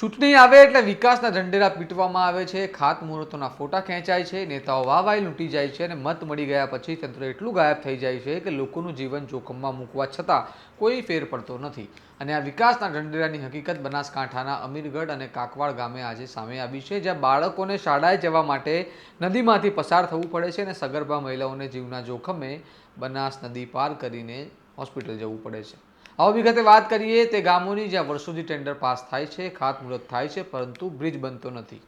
ચૂંટણી આવે એટલે વિકાસના ઝંડેરા પીટવામાં આવે છે, ખાતમુહૂર્તોના ફોટા ખેંચાય છે, નેતાઓ વાવાઈ લૂંટી જાય છે અને મત મળી ગયા પછી તંત્ર એટલું ગાયબ થઈ જાય છે કે લોકોનું જીવન જોખમમાં મૂકવા છતાં કોઈ ફેર પડતો નથી. અને આ વિકાસના ઝંડેરાની હકીકત બનાસકાંઠાના અમીરગઢ અને કાકવાડ ગામે આજે સામે આવી છે, જ્યાં બાળકોને શાળાએ જવા માટે નદીમાંથી પસાર થવું પડે છે અને સગર્ભા મહિલાઓને જીવના જોખમે બનાસ નદી પાર કરીને હોસ્પિટલ જવું પડે છે. આવો વિગતે વાત કરીએ તે ગામોની જ્યાં વર્ષોથી ટેન્ડર પાસ થાય છે, ખાતમુહૂર્ત થાય છે, પરંતુ બ્રિજ બનતો નથી.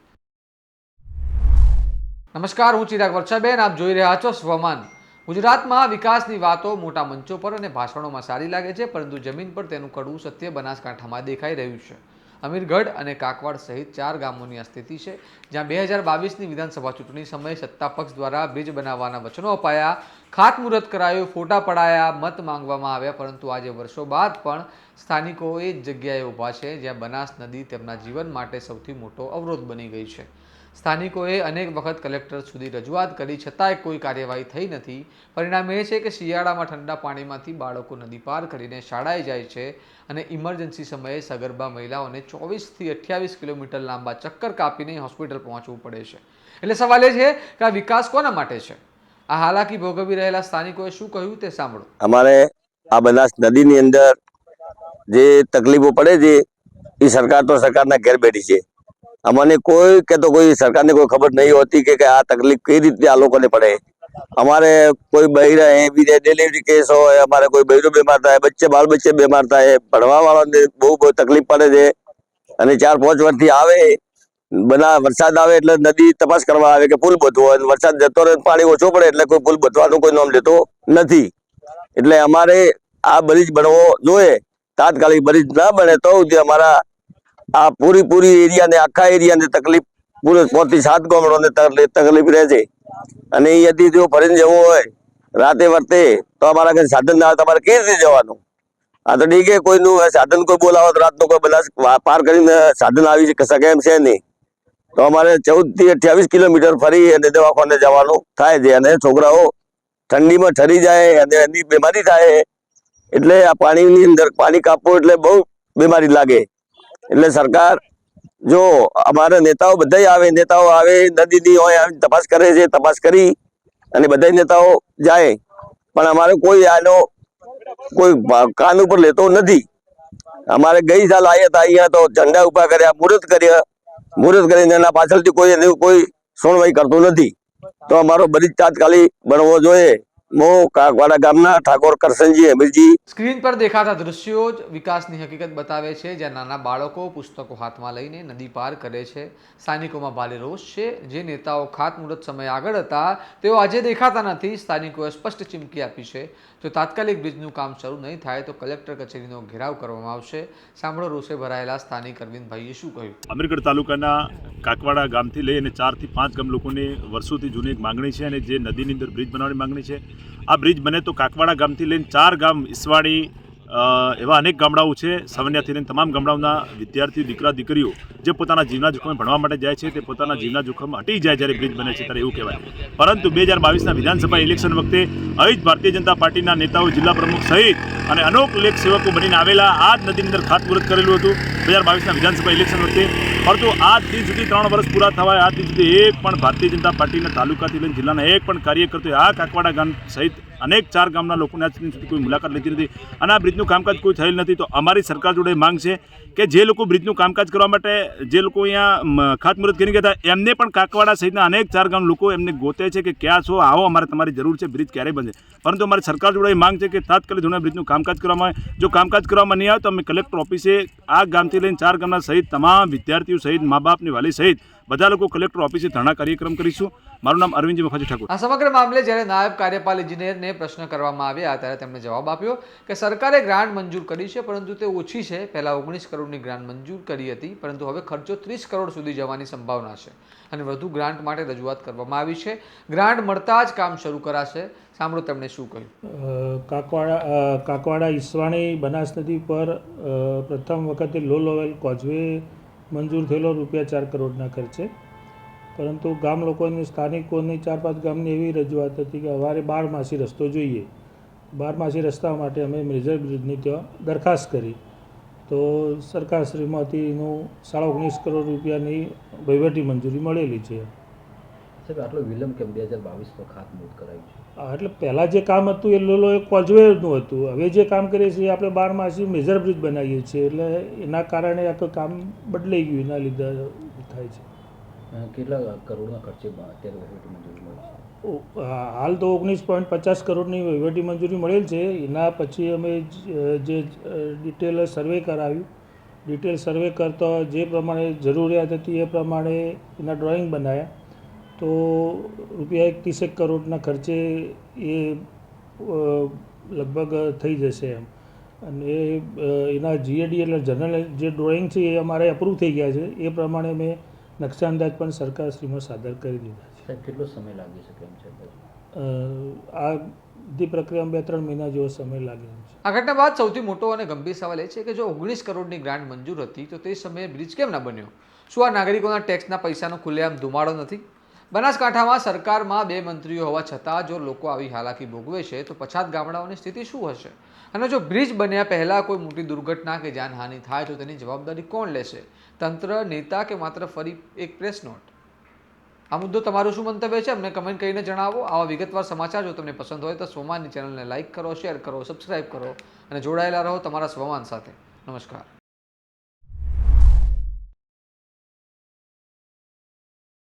નમસ્કાર, હું ચિરાગ વર્ષાબેન, આપ જોઈ રહ્યા છો સ્વમાન. ગુજરાતમાં વિકાસની વાતો મોટા મંચો પર અને ભાષણોમાં સારી લાગે છે, પરંતુ જમીન પર તેનું કડવું સત્ય બનાસકાંઠામાં દેખાઈ રહ્યું છે. અમીરગઢ અને કાકવાડ સહિત ચાર ગામોની આ સ્થિતિ છે, જ્યાં બે હજાર બાવીસની વિધાનસભા ચૂંટણી સમયે સત્તાપક્ષ દ્વારા બ્રિજ બનાવવાના વચનો અપાયા, ખાતમુહૂર્ત કરાયું, ફોટા પડાયા, મત માંગવામાં આવ્યા, પરંતુ આજે વર્ષો બાદ પણ સ્થાનિકો એ જ જગ્યાએ ઊભા છે, જ્યાં બનાસ નદી તેમના જીવન માટે સૌથી મોટો અવરોધ બની ગઈ છે. સ્થાનિકોએ અનેક વખત કલેક્ટર સુધી રજૂઆત કરી, છતાંય કોઈ કાર્યવાહી થઈ નથી. પરિણામ એ છે કે શિયાળામાં ઠંડા પાણીમાંથી બાળકો નદી પાર કરીને શાળાએ જાય છે અને ઇમરજન્સી સમયે સગર્ભા મહિલાઓને ચોવીસથી અઠ્યાવીસ કિલોમીટર લાંબા ચક્કર કાપીને હોસ્પિટલ પહોંચવું પડે છે. એટલે સવાલ એ છે કે આ વિકાસ કોના માટે છે? આ હાલાકી ભોગવી રહેલા સ્થાનિકોએ શું કહ્યું તે સાંભળો. અમારે આ બધા નદીની અંદર જે તકલીફો પડે છે, એ સરકાર તો સરકારના ઘેર બેઠી છે. અમને કોઈ કે તો કોઈ સરકારને કોઈ ખબર નહીં હોતી કે આ તકલીફ કઈ રીતે આ લોકોને પડે. અમારે કોઈ બૈરા એવી ડિલિવરી કેસ હોય, અમારે કોઈ બૈરું બીમાર થાય, બચ્ચે બાળ બચ્ચે બીમાર થાય ભણવા વાળાને બહુ બહુ તકલીફ પડે છે. અને ચાર પાંચ વર્ષથી આવે, બના, વરસાદ આવે એટલે નદી તપાસ કરવા આવે કે પુલ બધવો હોય. વરસાદ જતો રહે પાણી ઓછો પડે એટલે કોઈ પુલ બધવાનું કોઈ નામ લેતો નથી. એટલે અમારે આ બ્રિજ બનવો જોઈએ. તાત્કાલિક બ્રિજ ના બને તો અમારા આ પૂરી પૂરી એરિયાને, આખા એરિયાને તકલીફ પૂરે પોતી સાત ગામડોને તકલીફ રહે છે અને અહીંયાથી જો ફરીને જવું હોય, રાતે વર્તે, તો અમારા કઈ સાધન ના તમારે કેવી રીતે જવાનું? આ તો ઠીક કોઈનું સાધન કોઈ બોલાવો તો રાતનો કોઈ બધા પાર કરીને સાધન આવી શકે એમ છે નહીં. તો અમારે ચૌદથી અઠ્યાવીસ કિલોમીટર ફરી અને દવાખાને જવાનું થાય છે અને છોકરાઓ ઠંડીમાં ઠરી જાય અને એની બીમારી થાય. એટલે આ પાણીની અંદર પાણી કાપવું એટલે બહુ બીમારી લાગે. એટલે સરકાર જો અમારા નેતાઓ બધા આવે, નેતાઓ આવે, નદીની હોય તપાસ કરે છે, તપાસ કરી અને બધા નેતાઓ જાય. પણ અમારે કોઈ આનો કોઈ કાન ઉપર લેતો નથી. અમારે ગઈ સાલ આવ્યા હતા અહીંયા તો ઝંડા ઊભા કર્યા મુહૂર્ત કર્યા. મુહૂર્ત કરીને એના પાછળથી કોઈ એની કોઈ સુણવાઈ કરતું નથી. તો અમારો બધી તાત્કાલિક બનવો જોઈએ. મો કાકવાડા ગામના ઠાકોર કરસનજી અમીરજી સ્ક્રીન પર દેખાતા દ્રશ્યો જ વિકાસની હકીકત બતાવે છે જ્યાં નાના બાળકો પુસ્તકો હાથમાં લઈને નદી પાર કરે છે. સ્થાનિકોમાં ભારે રોષ છે. જે નેતાઓ ખાતમુહૂર્ત સમય આગળ હતા તેઓ આજે દેખાતા નથી. સ્થાનિકોએ સ્પષ્ટ ચીમકી આપી છે. જો તાત્કાલિક બ્રિજનું કામ શરૂ નહીં થાય તો કલેક્ટર કચેરીનો ઘેરાવ કરવામાં આવશે. સાંભળો રોષે ભરાયેલા સ્થાનિક અરવિંદભાઈએ શું કહ્યું? અમીરગઢ તાલુકાના કાકવાડા ગામથી લઈ અને ચારથી પાંચ ગામ લોકોની વર્ષોથી જૂની એક માંગણી છે અને જે નદીની અંદર બ્રિજ બનાવવાની માંગણી છે આ બ્રિજ બને તો કાકવાડા ગામથી લઈને ચાર ગામ ઈસવાડી એવા અનેક ગામડાઓ છે. સામાન્યથી લઈને તમામ ગામડાઓના વિદ્યાર્થીઓ દીકરા, દીકરીઓ જે પોતાના જીવના જોખમે ભણવા માટે જાય છે, તે પોતાના જીવના જોખમ હટી જાય જ્યારે બ્રિજ બને છે, ત્યારે એવું કહેવાય. પરંતુ બે હજાર બાવીસના વિધાનસભા ઇલેક્શન વખતે અહીં ભારતીય જનતા પાર્ટીના નેતાઓ જિલ્લા પ્રમુખ સહિત અને અનેક લેખ સેવકો બનીને આવેલા આ જ નદીની અંદર ખાતમુહૂર્ત કરેલું હતું. બે હજાર બાવીસના વિધાનસભા ઇલેક્શન વખતે પરંતુ આ દિન સુધી ત્રણ વર્ષ પૂરા થવાય આ દિન સુધી એક પણ ભારતીય જનતા પાર્ટીના તાલુકાથી લઈને જિલ્લાના એક પણ કાર્યકર્તાએ આ કાકવાડા ગામ સહિત અનેક ચાર ગામના લોકોને આજ સુધી કોઈ મુલાકાત લીધી નથી. અને આ બ્રિજનું કામકાજ કોઈ થયેલ નથી. તો અમારી સરકાર જોડે માંગ છે કે જે લોકો બ્રિજનું કામકાજ કરવા માટે જે લોકો અહીંયા ખાતમુહૂર્ત કરી ગયા હતા, એમને પણ કાકવાડા સહિતના અનેક ચાર ગામ લોકો એમને ગોતે છે કે ક્યાં છો, આવો અમારે તમારી જરૂર છે, બ્રિજ ક્યારે બનશે. પરંતુ અમારી સરકાર જોડે માંગ છે કે તાત્કાલિક ધોરણે બ્રિજનું કામકાજ કરવામાં આવે. જો કામકાજ કરવામાં નહીં આવે તો અમે કલેક્ટર ઓફિસે આ ગામથી લઈને ચાર ગામના સહિત તમામ વિદ્યાર્થીઓ સહિત મા બાપની વાલી સહિત બધા લોકો કલેક્ટર ઓફિસે ધરણા કાર્યક્રમ કરીશું. મારું નામ અરવિંદજી મફાજી ઠાકોર. આ સમગ્ર મામલે જ્યારે નાયબ કાર્યપાલ ઇજનેરને પ્રશ્ન કરવામાં આવ્યા ત્યારે તેમણે જવાબ આપ્યો કે સરકારે ગ્રાન્ટ મંજૂર કરી છે પરંતુ તે ઓછી છે. પહેલાં ઓગણીસ કરોડની ગ્રાન્ટ મંજૂર કરી હતી પરંતુ હવે ખર્ચો ત્રીસ કરોડ સુધી જવાની સંભાવના છે અને વધુ ગ્રાન્ટ માટે રજૂઆત કરવામાં આવી છે. ગ્રાન્ટ મળતા જ કામ શરૂ કરાશે. સાંભળો તેમણે શું કહ્યું. કાકવાડા કાકવાડા ઈસવાણી બનાસ નદી પર અ, પ્રથમ વખતે લો લેવલ કોઝવે મંજૂર થયેલો રૂપિયા ચાર કરોડના ખર્ચે. પરંતુ ગામ લોકોની સ્થાનિકોની ચાર પાંચ ગામની એવી રજૂઆત હતી કે અમારે બારમાસી રસ્તો જોઈએ. બારમાસી રસ્તા માટે અમે મેજર બ્રિજની ત્યાં દરખાસ્ત કરી. તો સરકારશ્રીમાંથી એનું સાડા ઓગણીસ કરોડ રૂપિયાની વહીવટી મંજૂરી મળેલી છે. સાહેબ, આટલો વિલંબ કેમ? બે હજાર બાવીસમાં ખાતમુહૂર્ત કરાયું છે. એટલે પહેલાં જે કામ હતું એ લોલો એ કોઝવેનું હતું. હવે જે કામ કરીએ છીએ આપણે બારમાસી મેજર બ્રિજ બનાવીએ છીએ. એટલે એના કારણે આખું કામ બદલાઈ ગયું એના લીધે થાય છે. કેટલા કરોડના ખર્ચે અત્યારે વહીવટી મંજૂરી મળી છે? હાલ તો ઓગણીસ પોઈન્ટ પચાસ કરોડની વહીવટી મંજૂરી મળેલ છે. એના પછી અમે જે ડિટેલ સર્વે કરાવ્યું. ડિટેલ સર્વે કરતા જે પ્રમાણે જરૂરિયાત હતી એ પ્રમાણે એના ડ્રોઈંગ બનાવ્યા તો રૂપિયા એકત્રીસેક કરોડના ખર્ચે એ લગભગ થઈ જશે એમ. અને એ એના જીએડી એટલે જનરલ જે ડ્રોઈંગ છે એ અમારે અપ્રૂવ થઈ ગયા છે. એ પ્રમાણે મેં નકશા અંદાજ પણ સરકારશ્રીમાં સાદર કરી દીધા છે. કેટલો સમય લાગી શકે એમ છે આ બધી પ્રક્રિયામાં બે ત્રણ મહિના જેવો સમય લાગે એમ છે. આ ઘટના બાદ સૌથી મોટો અને ગંભીર સવાલ એ છે કે જો ઓગણીસ કરોડની ગ્રાન્ટ મંજૂર હતી તો તે સમયે બ્રિજ કેમ ના બન્યો? શું આ નાગરિકોના ટેક્સના પૈસાનો ખુલ્લેઆમ ધુમાડો નથી? બનાસકાંઠામાં સરકારમાં બે મંત્રીઓ હોવા છતાં જો લોકો આવી હાલાકી ભોગવે છે, તો પછાત ગામડાઓની સ્થિતિ શું હશે? અને જો બ્રિજ બન્યા પહેલાં કોઈ મોટી દુર્ઘટના કે જાનહાનિ થાય, તો તેની જવાબદારી કોણ લેશે? તંત્ર, નેતા કે માત્ર ફરી એક પ્રેસ નોટ? આ મુદ્દો તમારું શું મંતવ્ય છે? અમને કમેન્ટ કરીને જણાવો. આવા વિગતવાર સમાચાર જો તમને પસંદ હોય, તો સોમાનની ચેનલને લાઇક કરો, શેર કરો, સબસ્ક્રાઇબ કરો અને જોડાયેલા રહો તમારા સ્વમાન સાથે. નમસ્કાર.